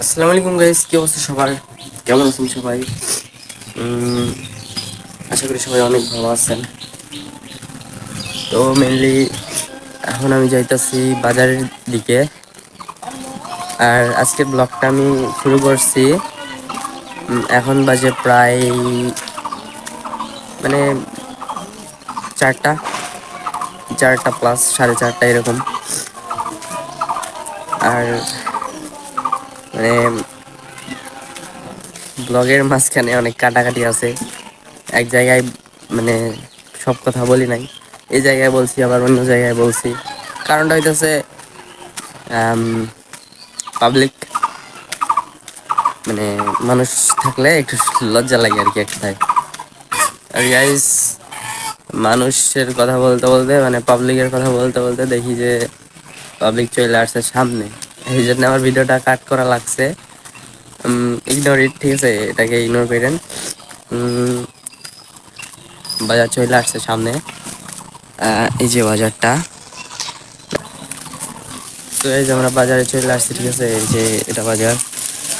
আসসালামু আলাইকুম গাইস কি অবস্থা সবার? কেমন আছেন সবাই? আশা করি সবাই অনেক ভালো আছেন। তো মেনলি এখন আমি যাইতাছি বাজারের দিকে। আর আজকের ব্লগটা আমি শুরু করছি এখন বাজে প্রায় মানে চারটা চারটা প্লাস সাড়ে চারটা এরকম। আর মানে ব্লগের মাঝখানে অনেক কাটাকাটি আছে। এক জায়গায় মানে সব কথা বলি নাই। এই জায়গায় বলছি, আবার অন্য জায়গায় বলছি। কারণটা হইতেছে পাবলিক মানে মানুষ থাকলে একটু লজ্জা লাগে আর কি একটাই আর গাইস মানুষের কথা বলতে বলতে মানে পাবলিকের কথা বলতে বলতে দেখি যে পাবলিক চলে আসছে সামনে। এই জন্য আমার ভিডিওটা কাট করা লাগছে। ইগনোর ইট ঠিক আছে? এটাকে ইগনোর করেন। বাজার চলে আসছে সামনে। এই যে বাজারটা। তো এই যে আমরা বাজারে চলে আসছি, ঠিক আছে? এই যে এটা বাজার।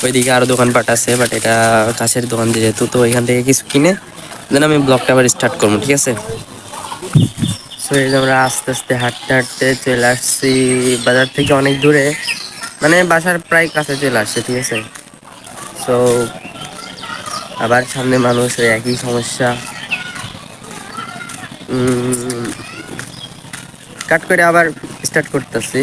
ওইদিকে আরও দোকানপাট আছে বাট এটা কাছের দোকান যেহেতু, তো এখান থেকে কিছু কিনে দেন আমি ব্লগটা আবার স্টার্ট করব, ঠিক আছে? সো এই যে আমরা আস্তে আস্তে হাঁটতে হাঁটতে চলে আসছি। বাজার থেকে অনেক দূরে। মানে বাসার প্রায় কাছে চলে আসছে, ঠিক আছে? সো আবার সামনে মানুষ একই সমস্যা। কাট করে আবার স্টার্ট করতেছি।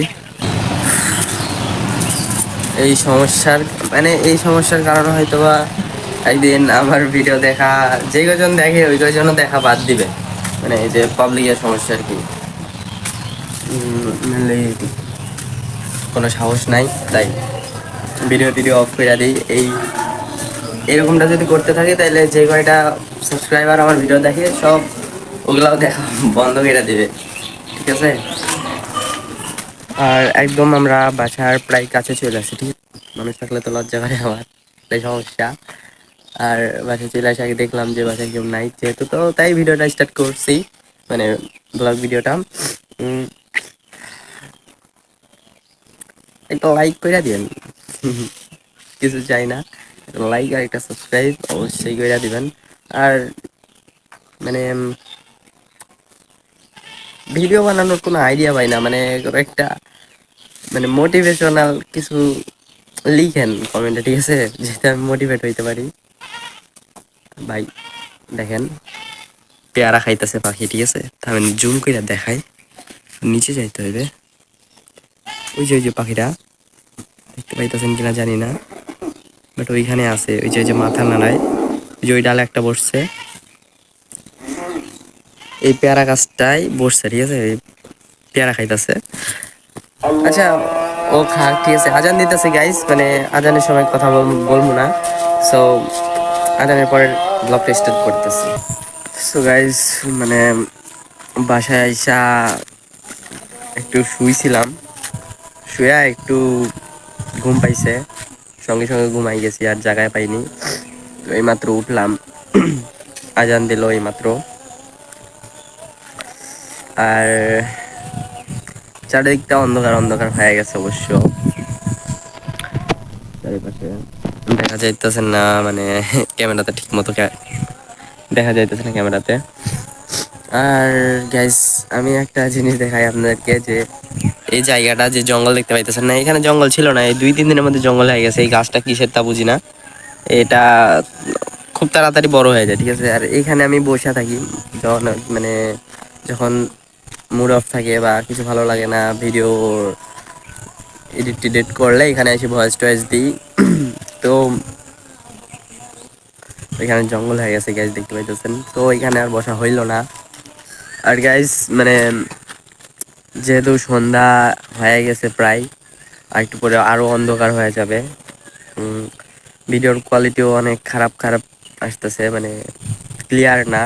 এই সমস্যার মানে এই সমস্যার কারণে হয়তো বা একদিন আমার ভিডিও দেখা, যে কজন দেখে, ওই কজনও দেখা বাদ দিবে। মানে এই যে পাবলিকের সমস্যা আর কি। কোনো সাহস নাই, তাই ভিডিও টিডিও অফ করে দিই। এই, এরকমটা যদি করতে থাকি তাহলে যে কয়টা সাবস্ক্রাইবার আমার ভিডিও দেখে, সব ওগুলাও দেখা বন্ধ করে দিবে। ঠিক আছে? আর একদম আমরা বাসার প্রায় কাছে চলে আসি, ঠিক আছে? মানুষ থাকলে তো লজ্জা করে আমার, তাই সমস্যা। আর বাসায় চলে আসে আগে দেখলাম যে বাসায় কেউ নাই, যেহেতু তো তাই ভিডিওটা স্টার্ট করছি মানে ব্লগ ভিডিওটা একটা লাইক করে দিবেন। কিছু চাই না। লাইক আর একটা সাবস্ক্রাইব অবশ্যই করে দিবেন। আর মানে ভিডিও বানানোর কোনো আইডিয়া পাই না। মানে একটা মানে মোটিভেশনাল কিছু লিখেন কমেন্টে, ঠিক আছে? যাতে আমি মোটিভেট হইতে পারি। ভাই, দেখেন, পেয়ারা খাইতেছে পাখি, ঠিক আছে? আমি জুম করে দেখাই। নিচে যাইতে হইবে। ওই যে ওই যে পাখিটা, দেখতে পাইতেছেন কিনা জানি না বাট ওইখানে আছে, ওই যে ওই যে মাথা নাড়ায় ওই যে ওই ডালে একটা বসছে। এই পেয়ারা গাছটাই বসছে, ঠিক আছে? এই পেয়ারা খাইতেছে। আচ্ছা ও খা, ঠিক আছে। আজান দিতেছে গাইস মানে আজানের সময় কথা বল- বলব না। সো আজানের পরে ব্লগটা স্টার্ট করতেছি। সো গাইস মানে বাসায় আইসা একটু শুইছিলাম। শুয়া একটু ঘুম পাইছে। সঙ্গে সঙ্গে ঘুমাই গেছি, আর জায়গায় পাইনি। তো এইমাত্র উঠলাম। আজান দিল এইমাত্র। আর চারিদিকটা অন্ধকার অন্ধকার হয়ে গেছে অবশ্য। চারিপাশে দেখা যাইতেছে না মানে ক্যামেরাতে ঠিক মতো দেখা যাইতেছে না ক্যামেরাতে। আর গ্যাস আমি একটা জিনিস দেখাই আপনাদেরকে যে এই জায়গাটা যে জঙ্গল দেখতে পাইতেছেন না, এখানে জঙ্গল ছিল না, এই দুই তিন দিনের মধ্যে জঙ্গল হয়ে গেছে, এই গাছটা কিসের তা বুঝি না। এটা খুব তাড়াতাড়ি বড় হয়ে যায়, ঠিক আছে? আর এখানে আমি বসে থাকি, যখন মানে যখন মুড অফ থাকে বা কিছু ভালো লাগে না ভিডিও এডিট টিডিট করলে এখানে এসে ভয়েস টয়েস দিই। তো এখানে জঙ্গল হয়ে গেছে গ্যাস দেখতে পাইতেছেন। তো এখানে আর বসা হইল না। আর গাইস মানে যেহেতু সন্ধ্যা হয়ে গেছে প্রায়, আর একটু পরে আরও অন্ধকার হয়ে যাবে। ভিডিওর কোয়ালিটিও অনেক খারাপ খারাপ আসতেছে মানে ক্লিয়ার না।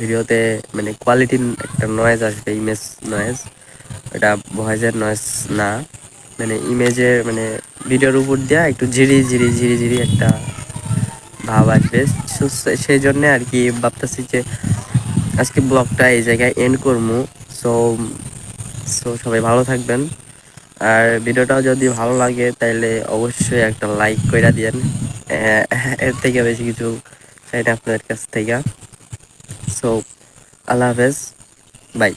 ভিডিওতে মানে কোয়ালিটির একটা নয়েজ আসবে ইমেজ নয়েজ এটা ভয়েসের নয়েজ না। মানে ইমেজের মানে ভিডিওর উপর দেওয়া একটু ঝিরি ঝিরি ঝিরি ঝিরি একটা ভাব আসবে। সেই জন্য আর কি ভাবতেছি যে আজকে ব্লগটা এই জায়গায় এন্ড করব সো সো সবাই ভালো থাকবেন। আর ভিডিওটা যদি ভালো লাগে তাহলে অবশ্যই একটা লাইক করে দিয়েন। এর থেকে বেশি কিছু চাই না আপনাদের কাছ থেকে। সো আল্লাহ হাফেজ। বাই